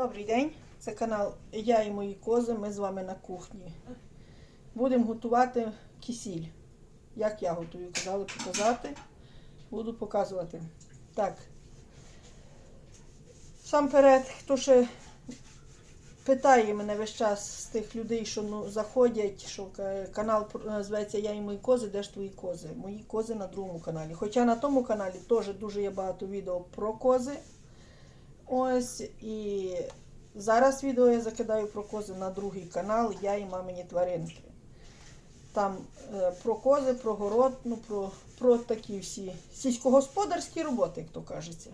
Добрий день, це канал Я і мої кози. Ми з вами на кухні. Будемо готувати кисіль. Як я готую, казали показати. Буду показувати. Так. Сам перед, хто ще питає мене весь час з тих людей, що ну, заходять, що е, канал називається Я і мої кози, де ж твої кози? Мої кози на другому каналі. Хоча на тому каналі теж дуже є багато відео про кози. Ось і зараз відео я закидаю про кози на другий канал Я і мамині тваринки. Там е, про кози, про город, ну, про, про такі всі сільськогосподарські роботи, як то кажеться.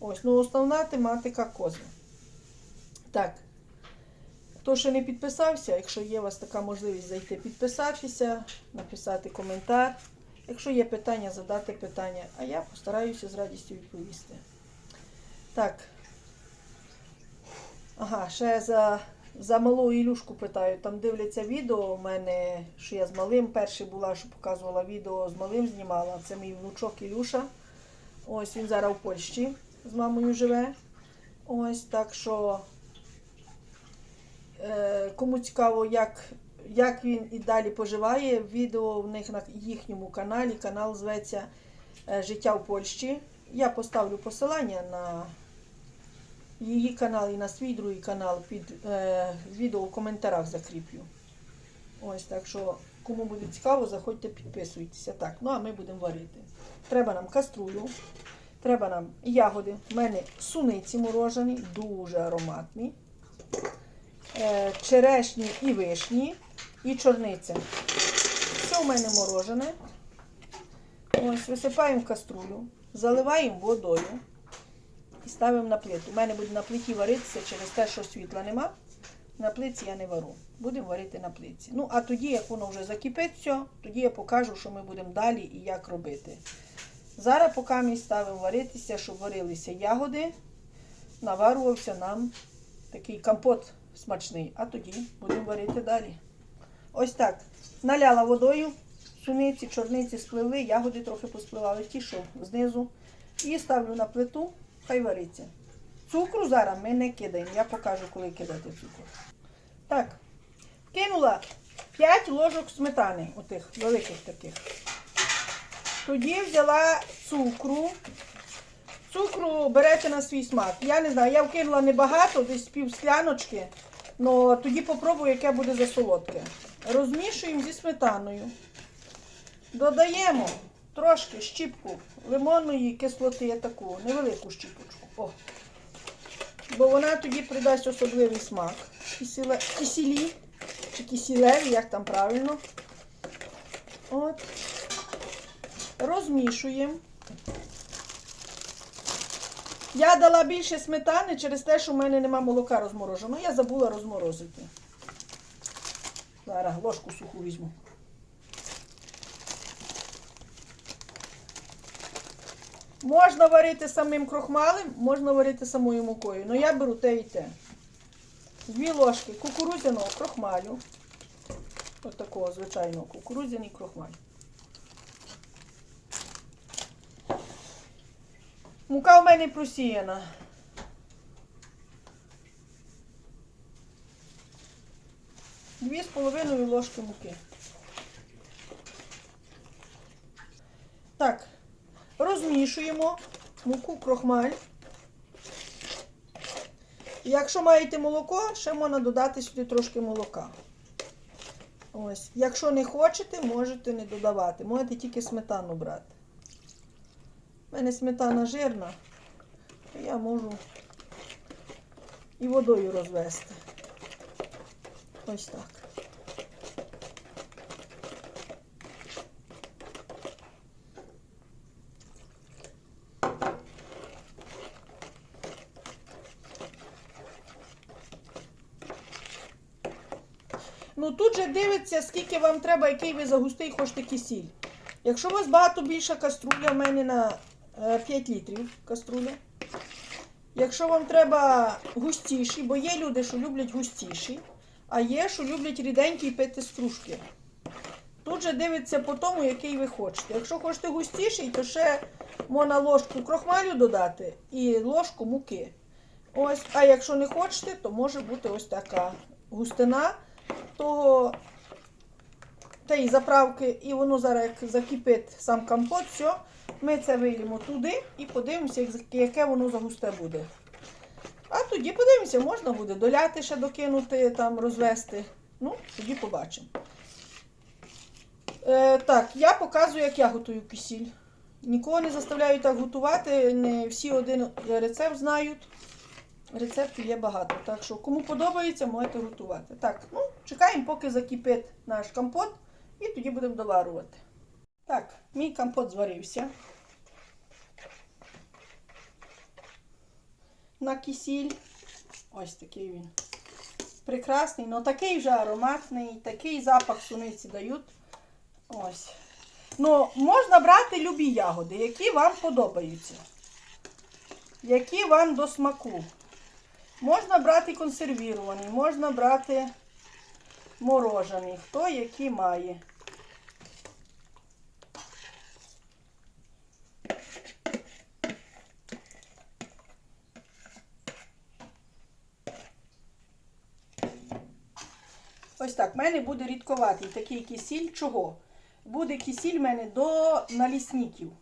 Ось, ну основна тематика кози. Так. Хто ще не підписався, якщо є у вас така можливість зайти підписатися, написати коментар. Якщо є питання, задати питання, а я постараюся з радістю відповісти. Так. Ага, ще за, за малу Ілюшку питаю. Там дивляться відео у мене, що я з малим. Перше була, що показувала відео з малим знімала. Це мій внучок Ілюша. Ось він зараз в Польщі з мамою живе. Ось так що. Е, Кому цікаво, як, як він і далі поживає, відео в них на їхньому каналі. Канал зветься е, Життя в Польщі. Я поставлю посилання на її канал і на свій другий канал під е, відео в коментарях закріплю. Ось так що, кому буде цікаво, заходьте, підписуйтеся. Так, ну а ми будемо варити. Треба нам каструлю, треба нам ягоди. У мене суниці морожені, дуже ароматні. Е, черешні і вишні, і чорниця. Все у мене морожене. Ось, висипаємо в каструлю, заливаємо водою і ставимо на плиту. У мене буде на плиті варитися через те, що світла нема. На плиці я не вару. Будемо варити на плиці. Ну, а тоді, як воно вже закипить все, тоді я покажу, що ми будемо далі і як робити. Зараз, поки ми ставимо варитися, щоб варилися ягоди, наварувався нам такий компот смачний. А тоді будемо варити далі. Ось так. Наляла водою, суниці, чорниці спливли, ягоди трохи поспливали, ті, що знизу. І ставлю на плиту, хай вариться. Цукру зараз ми не кидаємо. Я покажу, коли кидати цукор. Так, кинула 5 ложок сметани, отих великих таких. Тоді взяла цукру. Цукру берете на свій смак. Я не знаю, я вкинула небагато, десь пів скляночки. але тоді попробую, яке буде за солодке. Розмішуємо зі сметаною. Додаємо трошки щіпку лимонної кислоти, таку невелику щіпочку. О. Бо вона тоді придасть особливий смак. Кисіле, кисілі чи кисілеві, як там правильно. От. Розмішуємо. Я дала більше сметани через те, що в мене нема молока розмороженого. Я забула розморозити. Зараз ложку суху візьму. Можна варити самим крохмалем, можна варити самою мукою. Ну я беру те і те. Дві ложки кукурудзяного крохмалю. Ось такого звичайного кукурудзяний крохмаль. Мука в мене просіяна. Дві з половиною ложки муки. Так, розмішуємо муку крохмаль. Якщо маєте молоко, ще можна додати сюди трошки молока. Ось. Якщо не хочете, можете не додавати. Можете тільки сметану брати. У мене сметана жирна, то я можу і водою розвести. Ось так. Ну тут же дивиться, скільки вам треба, який ви загустий хочете кисіль. Якщо у вас багато більша каструля, в мене на е, 5 літрів каструля. Якщо вам треба густіші, бо є люди, що люблять густіші, а є, що люблять ріденькі пити з кружки. Тут же дивиться по тому, який ви хочете. Якщо хочете густіший, то ще можна ложку крохмалю додати і ложку муки. Ось, а якщо не хочете, то може бути ось така густина того тієї заправки, і воно зараз як закипить сам компот, все, ми це вилімо туди і подивимося, яке воно за густе буде. А тоді подивимося, можна буде доляти ще докинути, там розвести. Ну, тоді побачимо. Е, так, я показую, як я готую кисіль. Нікого не заставляю так готувати, не всі один рецепт знають. Рецептів є багато. Так що, кому подобається, можете готувати. Так, ну, чекаємо, поки закипить наш компот, і тоді будемо доварювати. Так, мій компот зварився. На кисіль. Ось такий він. Прекрасний, але такий вже ароматний, такий запах суниці дають. Ось. Ну, можна брати любі ягоди, які вам подобаються. Які вам до смаку. Можна брати консервірований, можна брати морожений, хто який має. Ось так, в мене буде рідковатий такий кисіль. Чого? Буде кисіль в мене до налісників.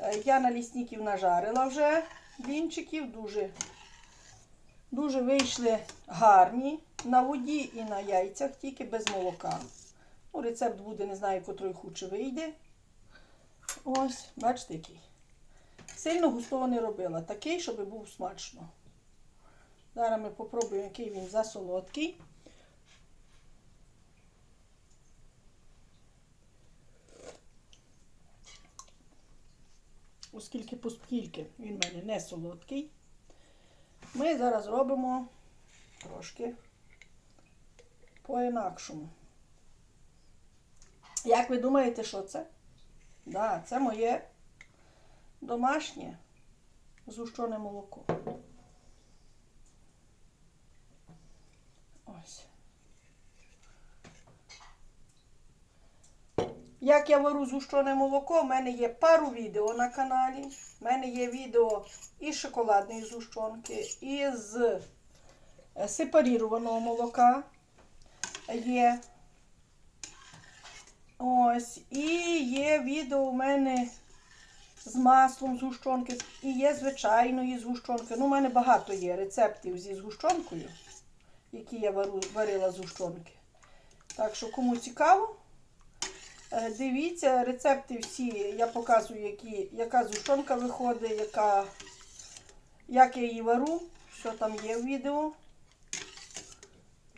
Е, Я налісників нажарила вже блінчиків, дуже, дуже вийшли гарні на воді і на яйцях, тільки без молока. Ну, рецепт буде, не знаю, котрий хуче вийде. Ось, бачите, який. Сильно густого не робила. Такий, щоб був смачно. Зараз ми попробуємо, який він засолодкий. оскільки поскільки він в мене не солодкий, ми зараз робимо трошки по-інакшому. Як ви думаєте, що це? Да, це моє домашнє згущене молоко. Ось. Як я вару згущене молоко, в мене є пару відео на каналі. У мене є відео із шоколадної згущенки, і з е, сепарірованого молока є. Ось. І є відео у мене з маслом згущенки, і є звичайної згущенки. Ну, у мене багато є рецептів зі згущенкою, які я варила з згущенки. Так що, кому цікаво, Дивіться, рецепти всі, я показую, які, яка зушонка виходить, яка, як я її вару, що там є в відео.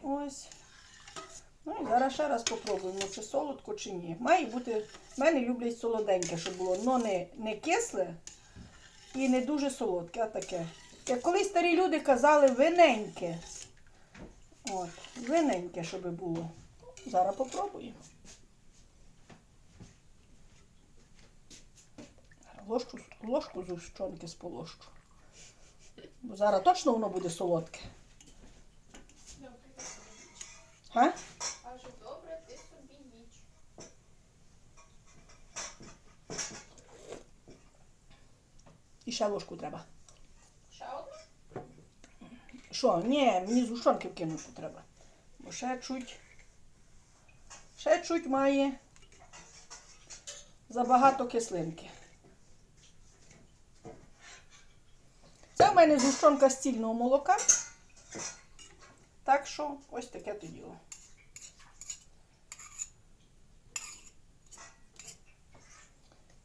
Ось. Ну і зараз ще раз попробуємо, чи солодко, чи ні. Має бути, в мене люблять солоденьке, щоб було, але не, не кисле і не дуже солодке, а таке. Як колись старі люди казали виненьке. От, виненьке, щоб було. Зараз попробуємо. Ложку, ложку з полощу. Бо зараз точно воно буде солодке. Га? Кажу, добре, ти собі ніч. І ще ложку треба. Ще одну? Що? Ні, мені згущенки вкинути треба. Бо ще чуть. Ще чуть має забагато кислинки. Це в мене згущенка з цільного молока. Так що ось таке то діло.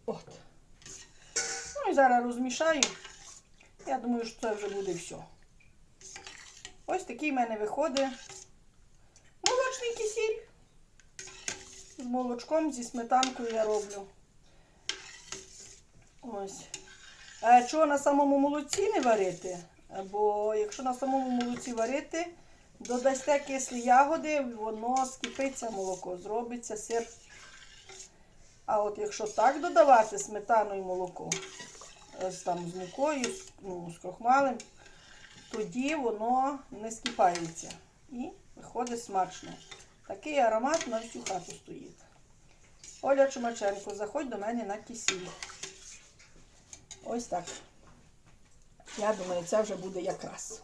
От. Ну і зараз розмішаю. Я думаю, що це вже буде все. Ось такий в мене виходить молочний кисіль. З молочком, зі сметанкою я роблю. Ось. Чого на самому молоці не варити? Бо якщо на самому молоці варити, додасте кислі ягоди, воно скипиться молоко, зробиться сир. А от якщо так додавати сметану і молоко, е, там, з мукою, ну, з крохмалем, тоді воно не скипається. І виходить смачно. Такий аромат на всю хату стоїть. Оля Чумаченко, заходь до мене на кисіль. Ось так. Я думаю, це вже буде якраз.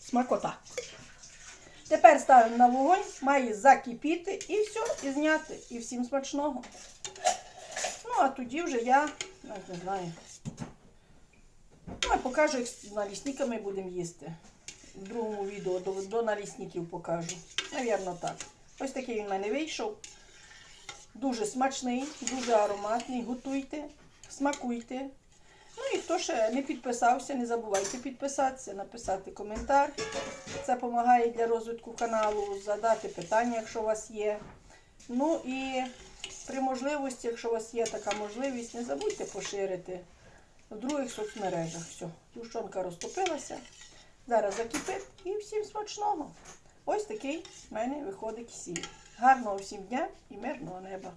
Смакота. Тепер ставимо на вогонь, має закипіти і все, і зняти. І всім смачного. Ну, а тоді вже я, навіть не знаю. Покажу, як з налісниками будемо їсти. В другому відео до, до налісників покажу. Навірно, так. Ось такий він в мене вийшов. Дуже смачний, дуже ароматний. Готуйте, смакуйте. Ну і хто ще не підписався, не забувайте підписатися, написати коментар. Це допомагає для розвитку каналу, задати питання, якщо у вас є. Ну і при можливості, якщо у вас є така можливість, не забудьте поширити в других соцмережах. Все, тушонка розтопилася. Зараз закипить і всім смачного. Ось такий в мене виходить сіль. Гарного всім дня і мирного неба.